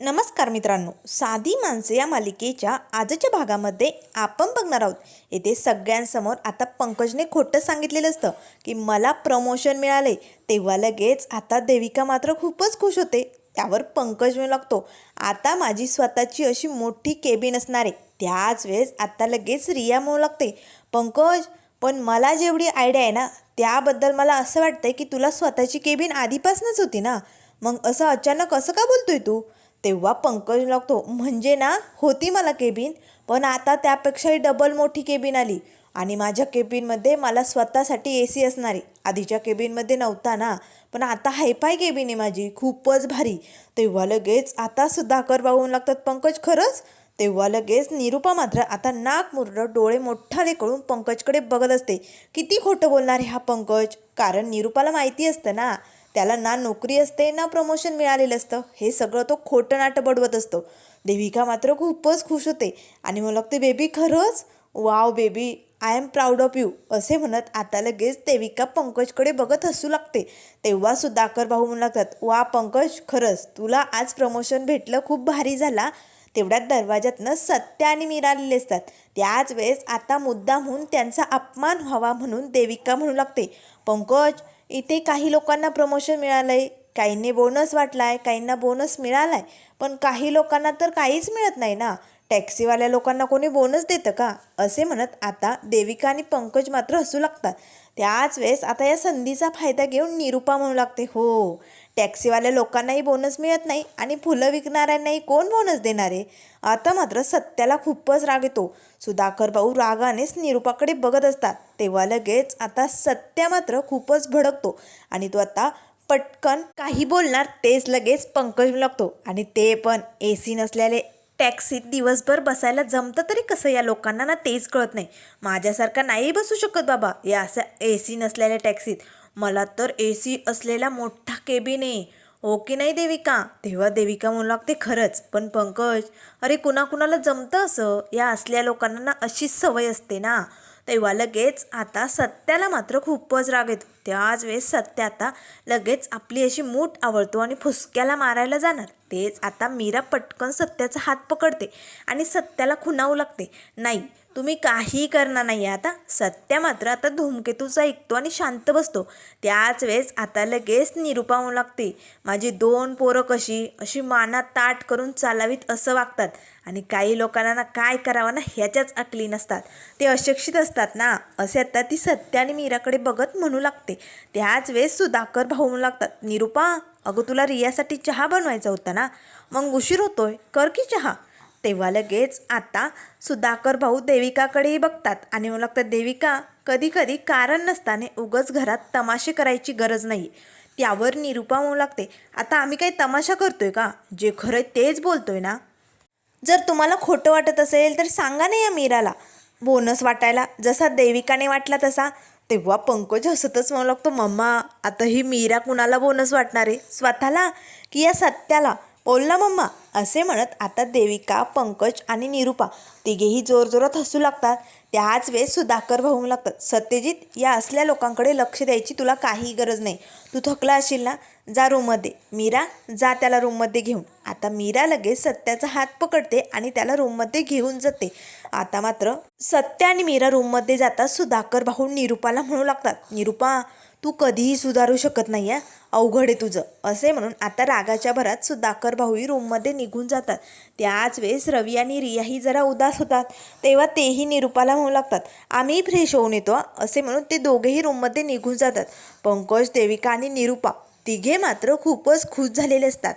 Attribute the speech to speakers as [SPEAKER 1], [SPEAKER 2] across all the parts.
[SPEAKER 1] नमस्कार मित्रांनो. साधी माणसं या मालिकेच्या आजच्या भागामध्ये आपण बघणार आहोत. येथे सगळ्यांसमोर आता पंकजने खोटं सांगितलेलं असतं की मला प्रमोशन मिळाले तेव्हा लगेच आता देविका मात्र खूपच खुश होते. त्यावर पंकज मिळू लागतो आता माझी स्वतःची अशी मोठी केबिन असणार आहे. त्याच वेळेस आता लगेच रिया मिळू लागते पंकज पण मला जेवढी आयडिया आहे ना त्याबद्दल मला असं वाटतंय की तुला स्वतःची केबिन आधीपासूनच होती ना. मग असं अचानक असं का बोलतोय तू? तेव्हा पंकज लागतो. म्हणजे ना होती मला केबिन पण आता त्यापेक्षाही डबल मोठी केबिन आली. आणि माझ्या केबिनमध्ये मला स्वतःसाठी ए सी असणारी. आधीच्या केबिनमध्ये नव्हता ना पण आता हायफाय केबिन आहे माझी खूपच भारी. तेव्हा लगेच आता सुधाकर बाहून लागतात पंकज खरंच? तेव्हा लगेच निरुपा मात्र आता नाक मुरडं डोळे मोठाले करून पंकजकडे बघत असते. किती खोटं बोलणार आहे हा पंकज? कारण निरुपाला माहिती असतं ना. त्याला ना नोकरी असते ना प्रमोशन मिळालेलं असतं. हे सगळं तो खोटं नाटं बडवत असतो. देविका मात्र खूपच खुश होते आणि मला लागते बेबी खरंच? Wow baby I am proud of you असे म्हणत आता लगेच देविका पंकजकडे बघत हसू लागते. तेव्हा सुधाकर भाऊ म्हणू लागतात वा पंकज खरंच तुला आज प्रमोशन भेटलं खूप भारी झाला. तेवढ्यात दरवाज्यातनं सत्य आणि मीरा आलेले असतात. त्याच वेळेस आता मुद्दामहून त्यांचा अपमान व्हावा म्हणून देविका म्हणू लागते पंकज इथे काही लोकांना प्रमोशन मिळालं आहे काहींनी बोनस वाटला आहे काहींना बोनस मिळाला आहे पण काही लोकांना तर काहीच मिळत नाही ना. टॅक्सीवाल्या लोकांना कोणी बोनस देतं का? असे म्हणत आता देविका आणि पंकज मात्र हसू लागतात. त्याच वेळेस आता या संधीचा फायदा घेऊन निरुपा म्हणू लागते. हो टॅक्सीवाल्या लोकांनाही बोनस मिळत नाही आणि फुलं विकणाऱ्यांनाही कोण बोनस देणार आहे? आता मात्र सत्याला खूपच राग येतो. सुधाकर भाऊ रागानेच निरूपाकडे बघत असतात. तेव्हा लगेच आता सत्या मात्र खूपच भडकतो आणि तो आता पटकन काही बोलणार तेच लगेच पंकज लागतो. आणि ते पण ए सी नसलेले टॅक्सीत दिवसभर बसायला जमतं तरी कसं या लोकांना ना तेच कळत नाही. माझ्यासारखा नाही बसू शकत बाबा. या असं ए सी नसलेल्या टॅक्सीत. मला तर ए सी असलेला मोठा केबिन आहे. हो की नाही देविका? तेव्हा देविका म्हणू लागते खरंच. पण पंकज अरे कुणाकुणाला जमतं असं? या असल्या लोकांना ना अशीच सवय असते ना. तेव्हा लगेच आता सत्याला मात्र खूपच राग येतो. त्याच वेळेस सत्य आता लगेच आपली अशी मूठ आवडतो आणि फुसक्याला मारायला जाणार. तेच आता मीरा पटकन सत्याचा हात पकडते आणि सत्याला खुणावू लागते. नाही तुम्ही काही करणार नाही आता सत्या मात्र आता धूमकेतूचा ऐकतो आणि शांत बसतो. त्याच वेळेस आता लगेच निरुपा होऊ लागते माझी दोन पोरं कशी? अशी मानात ताट करून चालावीत असं वागतात. आणि काही लोकांना ना काय करावं ना ह्याच्याच अटली नसतात. ते अशिक्षित असतात ना. असे आता ती सत्य आणि मीराकडे बघत म्हणू लागते. त्याच वेळेस सुधाकर भाऊ लागतात निरुपा अगं तुला रियासाठी चहा बनवायचा होता ना? मग उशीर होतोय. कर की चहा. तेव्हा लगेच आता सुधाकर भाऊ देविकाकडेही बघतात. आणि मला लागतात देविका कधी कधी कारण नसताने उगच घरात तमाशे करायची गरज नाही. त्यावर निरुपा होऊ लागते आता आम्ही काही तमाशा करतोय का? जे खरं तेच बोलतोय ना? जर तुम्हाला खोटं वाटत असेल तर सांगा ना या मीराला. बोनस वाटायला जसा देविकाने वाटला तसा. तेव्हा पंकज हसतच म्हणू लागतो मम्मा आता ही मीरा कुणाला बोनस वाटणार आहे? स्वतःला की या सत्याला? बोल ना मम्मा असे म्हणत आता देविका पंकज आणि निरुपा तिघेही जोरजोरात हसू लागतात. त्याच वेळेस सुधाकर भाऊ लागतात. सत्यजित या असल्या लोकांकडे लक्ष द्यायची तुला काही गरज नाही. तू थकला असेल ना जा रूममध्ये. मीरा जा त्याला रूममध्ये घेऊन. आता मीरा लगेच सत्याचा हात पकडते आणि त्याला रूममध्ये घेऊन जाते. आता मात्र सत्य आणि मीरा रूममध्ये जातात सुधाकर भाऊ निरुपाला म्हणू लागतात. निरुपा तू कधीही सुधारू शकत नाही आहे अवघड आहे तुझं. असे म्हणून आता रागाच्या भरात सुधाकर भाऊही रूममध्ये निघून जातात. त्याच वेळेस रवी आणि रियाही जरा उदास होतात. तेव्हा तेही निरुपाला म्हणू लागतात आम्ही फ्रेश होऊन येतो असे म्हणून ते दोघेही रूममध्ये निघून जातात. पंकज देविका आणि निरुपा तिघे मात्र खूपच खुश झालेले असतात.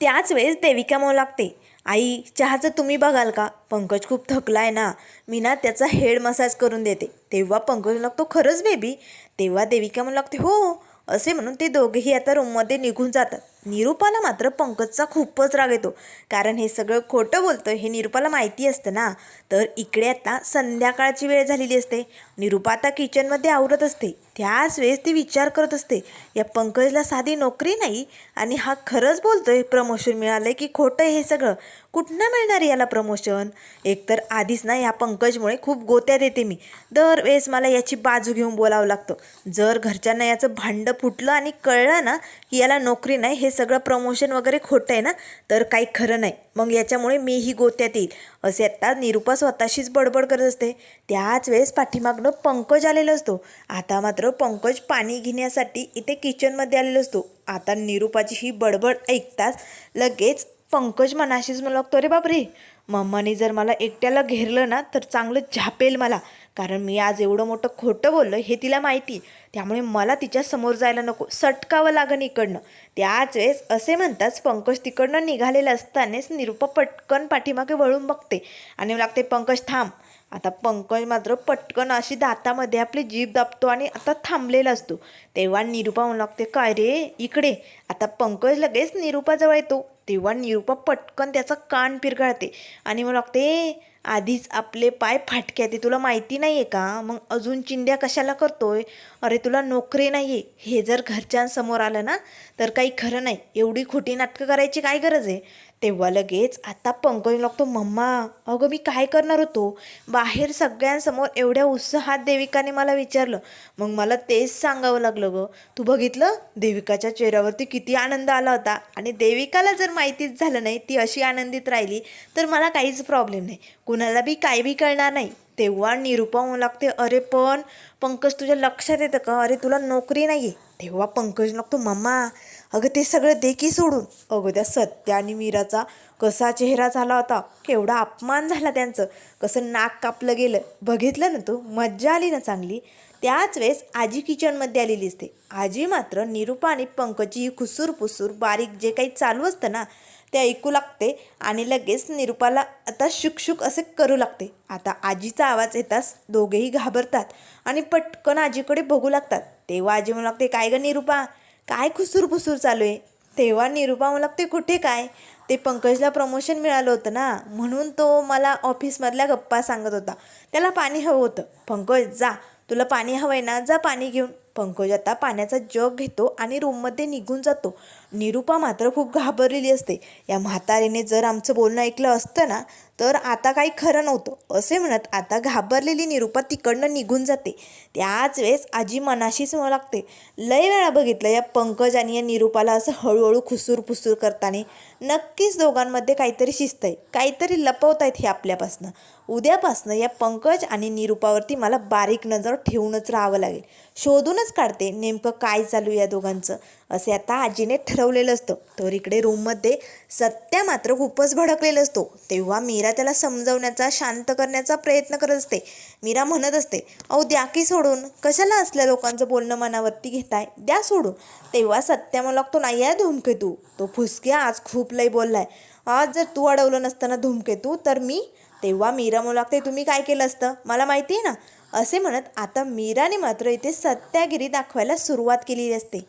[SPEAKER 1] त्याच वेळेस देविका म्हणू लागते आई चहाचं तुम्ही बघाल का? पंकज खूप थकला आहे ना. मी ना त्याचा हेड मसाज करून देते. तेव्हा पंकज लागतो खरंच बेबी तेव्हा देविका म्हणू लागते हो. असे म्हणून ते दोघेही आता रूममध्ये निघून जातात. निरुपाला मात्र पंकजचा खूपच राग येतो. कारण हे सगळं खोटं बोलतं हे निरुपाला माहिती असतं ना. तर इकडे आता संध्याकाळची वेळ झालेली असते. निरुपा आता किचनमध्ये आवरत असते. त्याच वेळेस ती विचार करत असते या पंकजला साधी नोकरी नाही? आणि हा खरंच बोलतोय प्रमोशन मिळालंय की खोटं हे सगळं? कुठनं मिळणार याला प्रमोशन? एकतर आधीच ना या पंकजमुळे खूप गोत्या देते मी. दरवेळेस मला याची बाजू घेऊन बोलावं लागतं. जर घरच्यांना याचं भांडं फुटलं आणि कळलं ना की याला नोकरी नाही हे सगळं प्रमोशन वगैरे खोटं आहे ना तर काही खरं नाही. मग याच्यामुळे मीही गोत्यात येईल. असे आता निरुपा स्वतःशीच बडबड करत असते. त्याच वेळेस पाठीमागनं पंकज आलेला असतो. आता मात्र पंकज पाणी घेण्यासाठी इथे किचनमध्ये आलेलो असतो. आता निरुपाची ही बडबड ऐकताच लगेच पंकज मनाशीच मला लागतो अरे बापरे! मम्माने जर मला एकट्याला घेरलं ना तर चांगलं झापेल मला. कारण मी आज एवढं मोठं खोटं बोललं हे तिला माहिती त्यामुळे मला तिच्या समोर जायला नको सटकावं लागन इकडनं. त्याच वेळेस असे म्हणताच पंकज तिकडनं निघालेलं असतानाच निरुपा पटकन पाठीमागे वळून बघते आणि मला लागते पंकज थांब. आता पंकज मात्र पटकन अशी दातामध्ये आपली जीभ दाबतो आणि आता थांबलेला असतो. तेव्हा निरुपा म्हणू लागते काय रे इकडे. आता पंकज लगेच निरुपाजवळ येतो. तेव्हा निरुपा पटकन त्याचा कान पिरगाळते आणि म्हणू लागते आधीच आपले पाय फाटके ते तुला माहिती नाही आहे का? मग अजून चिंध्या कशाला करतोय? अरे तुला नोकरी नाही आहे हे जर घरच्यांसमोर आलं ना तर काही खरं नाही. एवढी खोटी नाटकं करायची काय गरज आहे? तेव्हा लगेच आता पंकज लागतो मम्मा अगं मी काय करणार होतो? बाहेर सगळ्यांसमोर एवढ्या उत्साहात देविकाने मला विचारलं. मग मला तेच सांगावं लागलं गं. तू बघितलं? देविकाच्या चेहऱ्यावरती किती आनंद आला होता. आणि देविकाला जर माहितीच झालं नाही ती अशी आनंदित राहिली तर मला काहीच प्रॉब्लेम नाही. कुणाला बी काय बी कळणार नाही. तेव्हा निरुपा होऊ लागते अरे पण पंकज तुझ्या लक्षात येतं का? अरे तुला नोकरी नाही आहे तेव्हा पंकज लागतो मम्मा अगं ते सगळं दे की सोडून. अगं त्या सत्या आणि मीराचा कसा चेहरा झाला होता केवढा अपमान झाला त्यांचं. कसं नाक कापलं गेलं. बघितलं ना तू? मज्जा आली ना चांगली? त्याच वेळेस आजी किचनमध्ये आलेली असते. आजी मात्र निरुपा आणि पंकजी खुसूर पुसूर बारीक जे काही चालू असतं ना ते ऐकू लागते आणि लगेच निरुपाला आता शुकशुक असे करू लागते. आता आजीचा आवाज येताच दोघेही घाबरतात आणि पटकन आजीकडे बघू लागतात. तेव्हा आजी म्हणू लागते काय गं निरुपा? काय खुसूर पुसूर चालू आहे? तेव्हा निरुपा मला ते कुठे काय? ते पंकजला प्रमोशन मिळालं होतं ना? म्हणून तो मला ऑफिसमधल्या गप्पा सांगत होता. त्याला पाणी हवं होतं. पंकज जा. तुला पाणी हवं आहे ना? जा पाणी घेऊन. पंकज आता पाण्याचा जग घेतो आणि रूममध्ये निघून जातो. निरुपा मात्र खूप घाबरलेली असते. या म्हातारीने जर आमचं बोलणं ऐकलं असतं ना तर आता काही खरं नव्हतं. असे म्हणत आता घाबरलेली निरुपा तिकडनं निघून जाते. त्याच वेळेस आजी मनाशीच म्हणू लागते. लय वेळा बघितलं या पंकज आणि या निरुपाला असं हळूहळू खुसूर पुसूर करताना. नक्कीच दोघांमध्ये काहीतरी शिस्त आहे काहीतरी लपवत आहेत हे आपल्यापासनं. उद्यापासनं या पंकज आणि निरुपावरती मला बारीक नजर ठेवूनच राहावं लागेल. शोधूनच काढते नेमकं काय चालू या दोघांचं. असे आता आजीने ठरवलेलं असतं. तर इकडे रूममध्ये सत्या मात्र खूपच भडकलेलं असतो. तेव्हा मीरा त्याला समजवण्याचा शांत करण्याचा प्रयत्न करत असते. मीरा म्हणत असते अहो द्या की सोडून. कशाला असल्या लोकांचं बोलणं मनावरती घेताय? द्या सोडून. तेव्हा सत्या मला लागतो नाही आहे धूमकेतू. तो फुसक्या आज खूप लई बोललाय. आज जर तू अडवलं नसतं ना धूमकेतू तर मी तेव्हा मीरा म्हणू लागते तुम्ही काय केलं असतं? मला माहिती आहे ना? असे म्हणत आता मीराने मात्र इथे सत्यागिरी दाखवायला सुरुवात केलेली असते.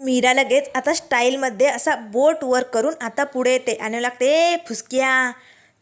[SPEAKER 1] मीरा लगेच आता स्टाईलमध्ये असा बोट वर करून आता पुढे येते आणि लागते ए फुसक्या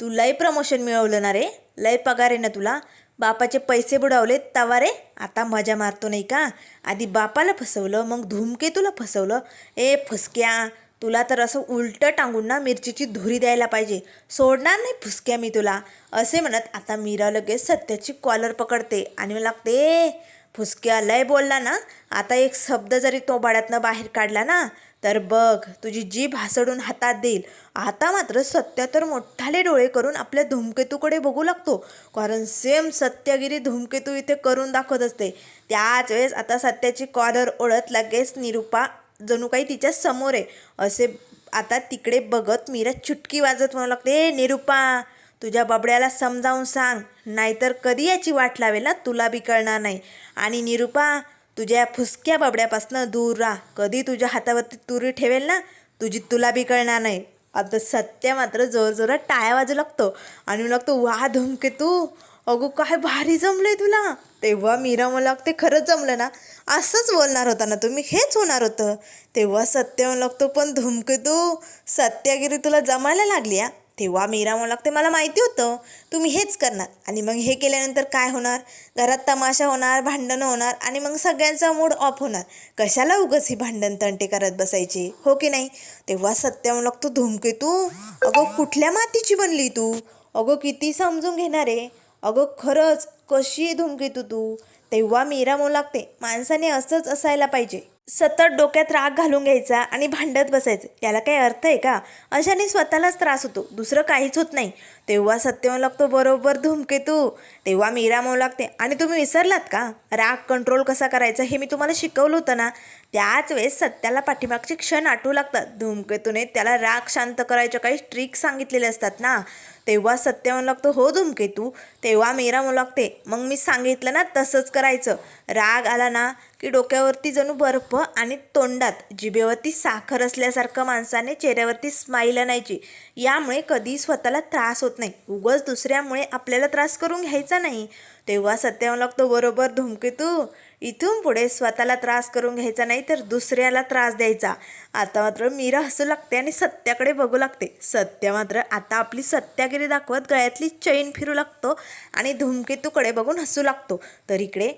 [SPEAKER 1] तू लय प्रमोशन मिळवलं ना रे? लय पगार आहे ना तुला? बापाचे पैसे बुडवले तवा रे? आता मजा मारतो नाही का? आधी बापाला फसवलं मग धूमकेतूला फसवलं? ए फुसक्या तुला तर असं उलटं टांगून ना मिरचीची धुरी द्यायला पाहिजे. सोडणार नाही फुसक्या मी तुला. असे म्हणत आता मीरा लगेच सत्याची कॉलर पकडते आणि मला लागते फुसक्या लय बोलला ना. आता एक शब्द जरी तो बाड्यातनं बाहेर काढला ना तर बघ तुझी जीभ हासडून हातात देईल. आता मात्र सत्य तर मोठाले डोळे करून आपल्या धूमकेतूकडे बघू लागतो. कारण सेम सत्यगिरी धूमकेतू इथे करून दाखवत असते. त्याच वेळेस आता सत्याची कॉलर ओढत लगेच निरुपा जणू काही तिच्या समोर आहे. असे आता तिकडे बघत मीरा चुटकी वाजत म्हणू लागते "ए, निरुपा तुझ्या बबड्याला समजावून सांग. नाहीतर कधी याची वाट लावेल ना? तुला बी कळणार नाही. आणि निरुपा तुझ्या फुसक्या बाबड्यापासनं दूर राहा. कधी तुझ्या हातावरती तुरी ठेवेल ना? तुझी तुला बी कळणार नाही. आता सत्य मात्र जोरजोरात टाळ्या वाजू लागतो. आणि लागतो वा धुमके तू अगो काय भारी जमलंय तुला. तेव्हा मीरा मला लागते खरंच जमलं ना. असंच बोलणार होता ना तुम्ही हेच होणार होतं. तेव्हा सत्य म्हणू लागतो पण धुमके तू सत्यागिरी तुला जमायला लागली या तेव्हा मीरा म्हणू लागते मला माहिती होतं. तुम्ही हेच करणार. आणि मग हे केल्यानंतर काय होणार? घरात तमाशा होणार भांडणं होणार आणि मग सगळ्यांचा मूड ऑफ होणार. कशाला उगस ही भांडण तंटे करत बसायची? हो की नाही? तेव्हा सत्य म्हणू लागतो धुमके तू अगं कुठल्या मातीची बनली तू? अगं किती समजून घेणार? आहे अगं खरंच कशी धुमकेतू तू तेव्हा मीरा म्हणू लागते माणसाने असंच असायला पाहिजे. सतत डोक्यात राग घालून घ्यायचा आणि भांडत बसायचं. याला काही अर्थ आहे का? अशाने स्वतःलाच त्रास होतो दुसरं काहीच होत नाही. तेव्हा सत्यम लागतो बरोबर धुमकेतू तेव्हा मीरा म्हणू लागते आणि तुम्ही विसरलात का? राग कंट्रोल कसा करायचा हे मी तुम्हाला शिकवलं होतं ना. त्याच वेळेस सत्याला पाठीमागचे क्षण आठवू लागतात. धूमकेतूने त्याला राग शांत करायच्या काही ट्रिक सांगितलेले असतात ना. तेव्हा सत्य म्हणू लागतो हो धूमकेतू तेव्हा मीरा म्हणू लागते मग मी सांगितलं ना तसंच करायचं. राग आला ना की डोक्यावरती जणू बर्फ आणि तोंडात जिभेवरती साखर असल्यासारखं माणसाने चेहऱ्यावरती स्माईल आणायची. यामुळे कधी स्वतःला त्रास होत नाही. उगच दुसऱ्यामुळे आपल्याला त्रास करून घ्यायचा नाही. तेव्हा सत्य म्हणू लागतो बरोबर धूमकेतू इथून पुढे स्वतःला त्रास करून घ्यायचा नाही तर दुसऱ्याला त्रास द्यायचा. आता मात्र मीरा हसू लागते आणि सत्याकडे बघू लागते. सत्य मात्र आता आपली सत्यागिरी दाखवत गळ्यातली चैन फिरू लागतो आणि धूमकेतूकडे बघून हसू लागतो. तर इकडे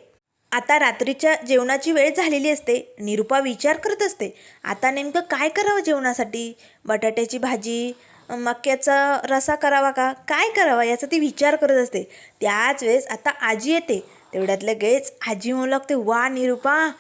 [SPEAKER 1] आता रात्रीच्या जेवणाची वेळ झालेली असते. निरुपा विचार करत असते आता नेमकं काय करावं जेवणासाठी? बटाट्याची भाजी मक्याचा रसा करावा का? काय करावा याचा ती विचार करत असते. त्याच वेळेस आता आजी येते. तेवढ्यात लगेच आजी म्हणू लागते वा निरुपा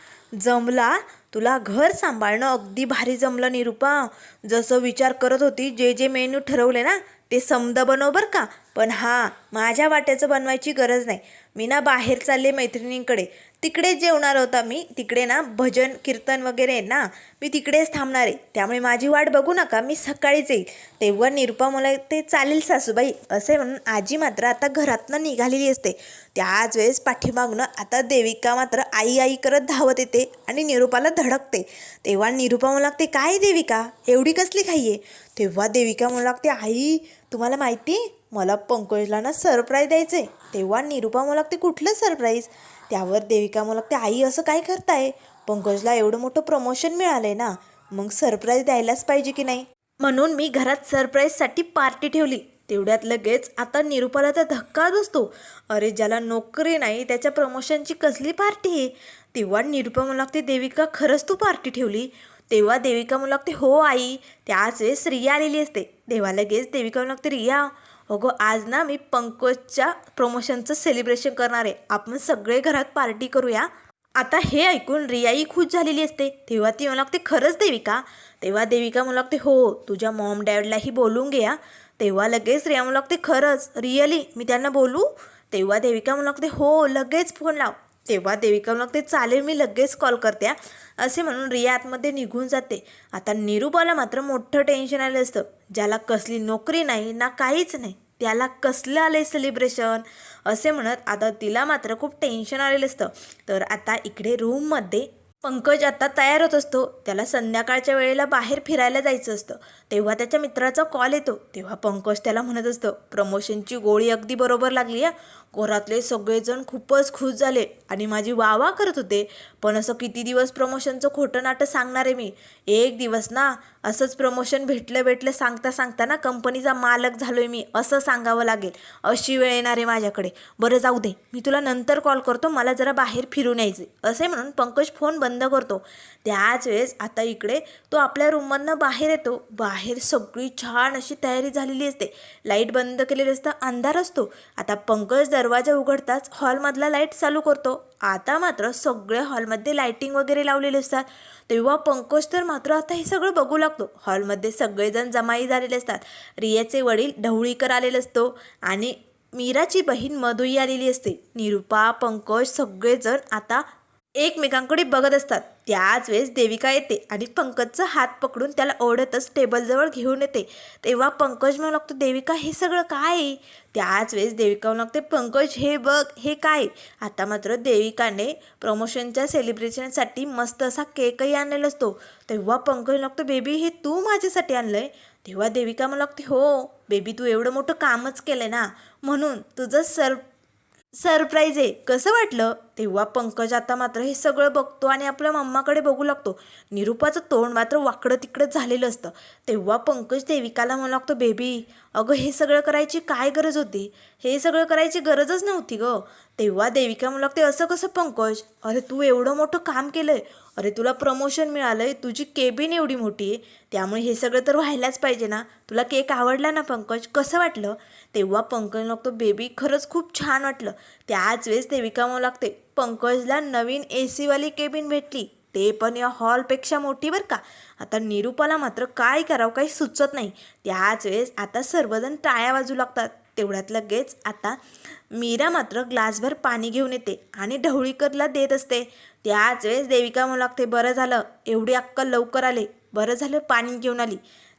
[SPEAKER 1] जमला. तुला घर सांभाळणं अगदी भारी जमलं निरुपा. जसं विचार करत होती जे जे मेन्यू ठरवले ना ते समद बनव बरं का. पण हां माझ्या वाट्याचं बनवायची गरज नाही. मी ना बाहेर चालले मैत्रिणींकडे. तिकडेच जेवणार होता मी. तिकडे ना भजन कीर्तन वगैरे आहे ना मी तिकडेच थांबणार आहे. त्यामुळे माझी वाट बघू नका मी सकाळीच येईल. तेव्हा निरुपा मला ते चालेल सासूबाई. असे म्हणून आजी मात्र आता घरातनं निघालेली असते. त्याच वेळेस पाठीमागनं आता देविका मात्र आई आई करत धावत येते आणि निरुपाला धडकते. तेव्हा निरुपा म्हणू लागते काय देविका? एवढी कसली घाई आहे? तेव्हा देविका म्हणू लागते आई तुम्हाला माहिती मला पंकजला ना सरप्राईज द्यायचं आहे तेव्हा निरुपा मला लागते कुठलं सरप्राईज त्यावर देविका मला लागते आई असं काय करताय? पंकजला एवढं मोठं प्रमोशन मिळालंय ना मग सरप्राईज द्यायलाच पाहिजे की नाही? म्हणून मी घरात सरप्राईजसाठी पार्टी ठेवली. तेवढ्यात लगेच आता निरुपाला तर धक्का बसतो. अरे ज्याला नोकरी नाही त्याच्या प्रमोशनची कसली पार्टी आहे? तेव्हा निरुपा मला लागते देविका खरंच तू पार्टी ठेवली? तेव्हा देविका मला लागते हो आई त्याच वेळेस रिया आलेली असते. तेव्हा लगेच देविका मला लागते रिया अगो आज ना मी पंकजच्या प्रमोशनचं सेलिब्रेशन करणार आहे. आपण सगळे घरात पार्टी करूया. आता हे ऐकून रियाई खुश झालेली असते. तेव्हा ती म्हणू लागते खरंच देविका? तेव्हा देविका म्हणू लागते हो तुझ्या मॉम डॅडलाही बोलून घ्या तेव्हा लगेच रिया म्हणू लागते खरंच रिअली मी त्यांना बोलू? तेव्हा देविका म्हणू लागते हो लगेच फोन लाव. तेव्हा देविका मग ते चालेल मी लगेच कॉल करते असे म्हणून रिया आतमध्ये निघून जाते. आता निरूपाला मात्र मोठं टेन्शन आलं असतं. ज्याला कसली नोकरी नाही ना काहीच नाही त्याला कसलं आलं आहे सेलिब्रेशन असे म्हणत आता तिला मात्र खूप टेन्शन आलेलं असतं. तर आता इकडे रूममध्ये पंकज आता तयार होत असतो. त्याला संध्याकाळच्या वेळेला बाहेर फिरायला जायचं असतं. तेव्हा त्याच्या मित्राचा कॉल येतो. तेव्हा पंकज त्याला म्हणत असतं प्रमोशनची गोळी अगदी बरोबर लागली या घरातले सगळेजण खूपच खुश झाले आणि माझी वावा करत होते. पण असं किती दिवस प्रमोशनचं खोटं नाटं सांगणार आहे मी? एक दिवस ना असंच प्रमोशन भेटलं भेटलं सांगता सांगता ना कंपनीचा मालक झालोय मी असं सांगावं लागेल. अशी वेळ येणार आहे माझ्याकडे. बरं जाऊ दे. मी तुला नंतर कॉल करतो मला जरा बाहेर फिरून यायचे असे म्हणून पंकज फोन बंद करतो. त्याच वेळेस आता इकडे तो आपल्या रूममधनं बाहेर येतो. बाहेर सगळी छान अशी तयारी झालेली असते. लाइट बंद केलेली असतं अंधार असतो. आता पंकज दरवाजा उघडताच हॉलमधला लाइट चालू करतो. आता मात्र सगळ्या हॉलमध्ये लाईटिंग वगैरे लावलेले असतात. तेव्हा पंकज तर मात्र आता हे सगळं बघू लागतो. हॉलमध्ये सगळेजण जमाई झालेले असतात. रियाचे वडील ढवळीकर आलेले असतो आणि मीराची बहीण मधुई आलेली असते. निरुपा पंकज सगळेजण आता एकमेकांकडे बघत असतात. त्याच वेळेस देविका येते आणि पंकजचा हात पकडून त्याला ओढतच टेबलजवळ घेऊन येते. तेव्हा पंकज म्हणू लागतो देविका हे सगळं काय त्याच वेळेस देविका म्हणू लागते पंकज हे बघ हे काय आता मात्र देविकाने प्रमोशनच्या सेलिब्रेशनसाठी मस्त असा केकही आणलेला असतो. तेव्हा पंकज लागतो बेबी हे तू माझ्यासाठी आणलं आहे तेव्हा देविका म्हणू लागते हो बेबी तू एवढं मोठं कामच केलंय ना म्हणून तुझं सर सरप्राईज आहे. कसं वाटलं? तेव्हा पंकज आता मात्र हे सगळं बघतो आणि आपल्या मम्माकडे बघू लागतो. निरुपाचं तोंड मात्र वाकडं तिकडं झालेलं असतं. तेव्हा पंकज देविकाला म्हणू लागतो बेबी अगं हे सगळं करायची काय गरज होती? हे सगळं करायची गरजच नव्हती ग. तेव्हा देविका म्हणू लागते असं कसं पंकज? अरे तू एवढं मोठं काम केलं आहे अरे तुला प्रमोशन मिळालं आहे तुझी केबिन एवढी मोठी आहे. त्यामुळे हे सगळं तर व्हायलाच पाहिजे ना. तुला केक आवडला ना पंकज? कसं वाटलं? तेव्हा पंकज लागतो बेबी खरंच खूप छान वाटलं. त्याच वेळेस देविका म्हणू लागते पंकजला नवीन ए सीवाली केबिन भेटली. ते पण या हॉलपेक्षा मोठी बरं का? आता निरूपाला मात्र काय करावं काही सुचत नाही. त्याच वेळेस आता सर्वजण टाळ्या वाजू लागतात. तेवढ्यात लगेच आता मीरा मात्र ग्लासभर पाणी घेऊन येते आणि ढवळीकरला देत असते. त्याच वेळेस देविका म्हणू लागते बरं झालं एवढी अक्कल लवकर आले. बरं झालं पाणी घेऊन आली.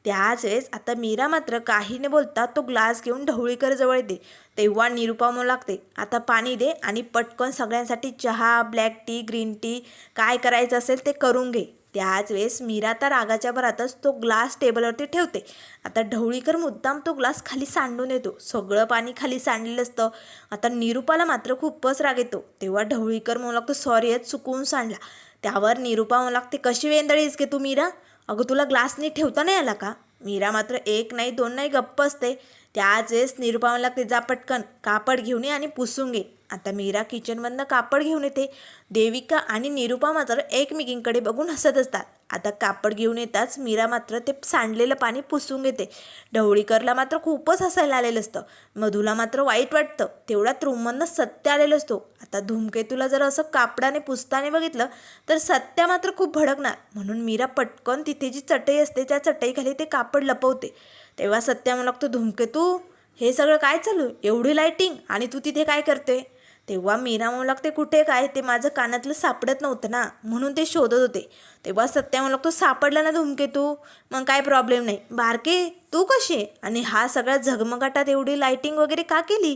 [SPEAKER 1] त्याच वेळेस आता मीरा मात्र काही न बोलता तो ग्लास घेऊन ढवळीकर जवळ येते. तेव्हा निरुपा म्हणू लागते आता पाणी दे आणि पटकन सगळ्यांसाठी चहा ब्लॅक टी ग्रीन टी काय करायचं असेल ते करून घे. त्याच वेळेस मीरा तर रागाच्या भरातच तो ग्लास टेबलवरती ठेवते. आता ढवळीकर मुद्दाम तो ग्लास खाली सांडून येतो. सगळं पाणी खाली सांडलेलं असतं. आता निरुपाला मात्र खूपच राग येतो. तेव्हा ढवळीकर म्हणू लागतो सॉरी आज चुकवून सांडला. त्यावर निरुपा म्हणू लागते कशी वेंदळीस घे तू मीरा? अगं तुला ग्लास नीट ठेवता नाही आला का? मीरा मात्र एक नाही दोन नाही गप्प असते. त्याच वेळेस निरुपा लागते जा पटकन कापड घेऊन ये आणि पुसून घे. आता मीरा किचनमधनं कापड घेऊन येते. देविका आणि निरुपा मात्र एकमेकींकडे बघून हसत असतात. आता कापड घेऊन येताच मीरा मात्र ते सांडलेलं पाणी पुसून घेते. ढवळीकरला मात्र खूपच हसायला आलेलं असतं. मधूला मात्र वाईट वाटतं. तेवढ्यात रूममधनं सत्य आलेलं असतो. आता धूमकेतूला जर असं कापडाने पुसताने बघितलं तर सत्या मात्र खूप भडकणार. म्हणून मीरा पटकन तिथे जी चटई असते त्या चटईखाली ते कापड लपवते. तेव्हा सत्या मला लागतो धूमकेतू हे सगळं काय चालू? एवढी लायटिंग आणि तू तिथे काय करते? तेव्हा मीरा म्हणू लागते कुठे काय ते माझं कानातलं सापडत नव्हतं ना म्हणून ते शोधत होते. तेव्हा सत्या म्हणू लागतो सापडला ना धुमकेतू मग काय प्रॉब्लेम नाही. बारके तू कशी? आहे आणि हा सगळ्या झगमगाटात एवढी लायटिंग वगैरे का केली?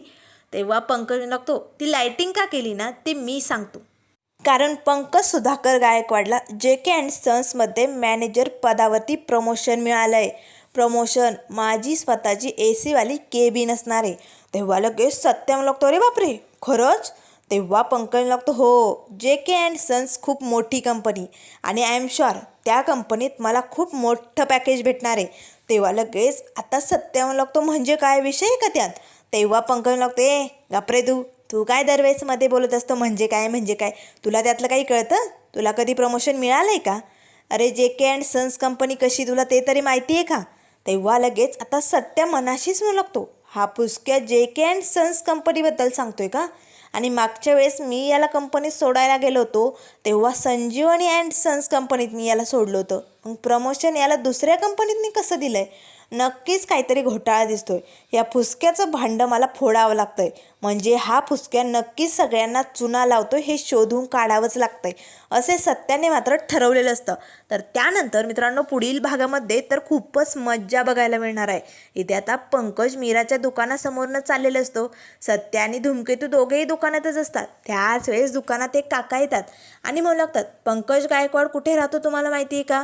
[SPEAKER 1] तेव्हा पंकज म्हणू लागतो ती लायटिंग का केली ना ते मी सांगतो. कारण पंकज सुधाकर गायकवाडला जे के अँड सन्समध्ये मॅनेजर पदावरती प्रमोशन मिळालं आहे प्रमोशन माझी स्वतःची ए सीवाली केबिन असणार आहे. तेव्हा लगेच सत्यम लागतो अरे बापरे! खरंच? तेव्हा पंकज लागतो हो. जे के अँड सन्स खूप मोठी कंपनी आणि आय एम शुअर त्या कंपनीत मला खूप मोठं पॅकेज भेटणार आहे. तेव्हा लगेच आता सत्यावन लागतो म्हणजे काय विषय आहे का त्यात? तेव्हा पंकज लागतो ए गपरे तू. तू काय दरवेळेसमध्ये बोलत असतो म्हणजे काय म्हणजे काय? तुला त्यातलं काही कळतं? तुला कधी प्रमोशन मिळालं आहे का? अरे जे के अँड सन्स कंपनी कशी? तुला ते तरी माहिती आहे का? तेव्हा लगेच आता सत्या मनाशीच म्हणू लागतो हा पुसक्या जे के अँड सन्स कंपनीबद्दल सांगतोय का? आणि मागच्या वेळेस मी याला कंपनीत सोडायला गेलो होतो तेव्हा संजीवनी अँड सन्स कंपनीत मी याला सोडलं होतं. मग प्रमोशन याला दुसऱ्या कंपनीतनी कसं दिलं आहे नक्कीच काहीतरी घोटाळा दिसतोय. या फुसक्याचं भांडं मला फोडावं लागतंय. म्हणजे हा फुसक्या नक्कीच सगळ्यांना चुना लावतो हे शोधून काढावंच लागतंय. असे सत्याने मात्र ठरवलेलं असतं. तर त्यानंतर मित्रांनो पुढील भागामध्ये तर खूपच मज्जा बघायला मिळणार आहे. इथे आता पंकज मीराच्या दुकानासमोरनं चाललेलं असतो. सत्या आणि धुमकेतू दोघेही दुकानातच असतात. त्याच वेळेस दुकानात एक काका येतात आणि म्हणू लागतात पंकज गायकवाड कुठे राहतो तुम्हाला माहिती आहे का?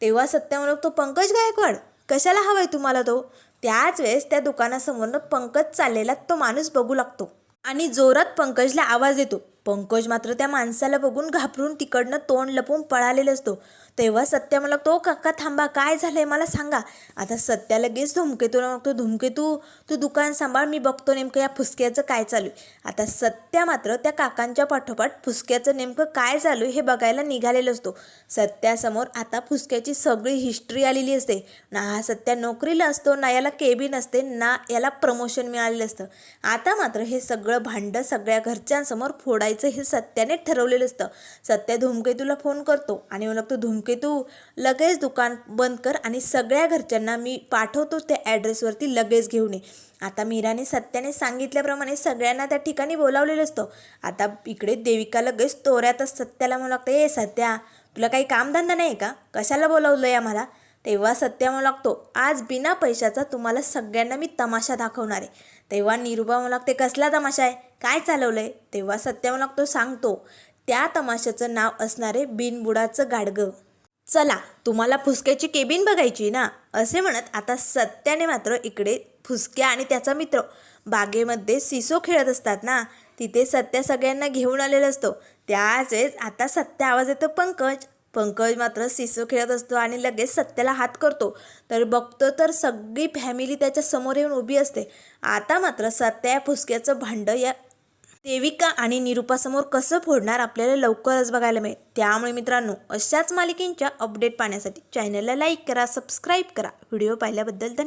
[SPEAKER 1] तेव्हा सत्या म्हणू लागतो पंकज गायकवाड कशाला हवाय तुम्हाला तो? त्याच वेळेस त्या दुकानासमोरनं पंकज चाललेला तो माणूस बघू लागतो. आणि जोरात पंकजला आवाज येतो. पंकज मात्र त्या माणसाला बघून घाबरून तिकडनं तोंड लपून पळालेला असतो. तेव्हा सत्या मला तो काका थांबा काय झालं आहे मला सांगा. आता सत्या लगेच धुमकेतूला मागतो धुमकेतू तू दुकान सांभाळ मी बघतो नेमकं या फुसक्याचं काय चालू आहे. आता सत्या मात्र त्या काकांच्या पाठोपाठ फुसक्याचं नेमकं काय चालू आहे हे बघायला निघालेलं असतो. सत्यासमोर आता फुसक्याची सगळी हिस्ट्री आलेली असते. ना हा सत्या नोकरीला असतो ना याला केबिन असते ना याला प्रमोशन मिळालेलं असतं. आता मात्र हे सगळं भांडं सगळ्या घरच्यांसमोर फोडायचं हे सत्याने ठरवलेलं असतं. सत्या धुमकेतूला फोन करतो आणि मग तो धुमके धुमकेतू लगेच दुकान बंद कर आणि सगळ्या घरच्यांना मी पाठवतो त्या ॲड्रेसवरती लगेच घेऊन ये. आता मीराने सत्याने सांगितल्याप्रमाणे सगळ्यांना त्या ठिकाणी बोलावलेलं असतं. आता इकडे देविका लगेच तोऱ्यातच सत्याला म्हणू लागतं ए सत्या तुला काही कामधंदा नाही का? कशाला बोलावलं आहे आम्हाला? तेव्हा सत्या म्हणू लागतो आज बिना पैशाचा तुम्हाला सगळ्यांना मी तमाशा दाखवणार आहे. तेव्हा निरुबा म्हणू लागते कसला तमाशा आहे? काय चालवलं आहे तेव्हा सत्या म्हणू लागतो सांगतो त्या तमाशाचं नाव असणारे बिनबुडाचं गाडगं. चला तुम्हाला फुसक्याची केबिन बघायची ना असे म्हणत आता सत्याने मात्र इकडे फुसक्या आणि त्याचा मित्र बागेमध्ये सिसो खेळत असतात ना तिथे सत्या सगळ्यांना घेऊन आलेलं असतो. त्याच वेळेस आता सत्या आवाज येतो पंकज. पंकज मात्र सिसो खेळत असतो आणि लगेच सत्याला हात करतो. तर बघतो तर सगळी फॅमिली त्याच्यासमोर येऊन उभी असते. आता मात्र सत्या या फुसक्याचं भांडं या देविका आणि निरुपासमोर कसं फोडणार आपल्याला लवकरच बघायला मिळेल. त्यामुळे मित्रांनो अशाच मालिकेंच्या अपडेट पाहण्यासाठी चॅनलला लाईक करा सबस्क्राईब करा. व्हिडिओ पाहिल्याबद्दल धन्यवाद.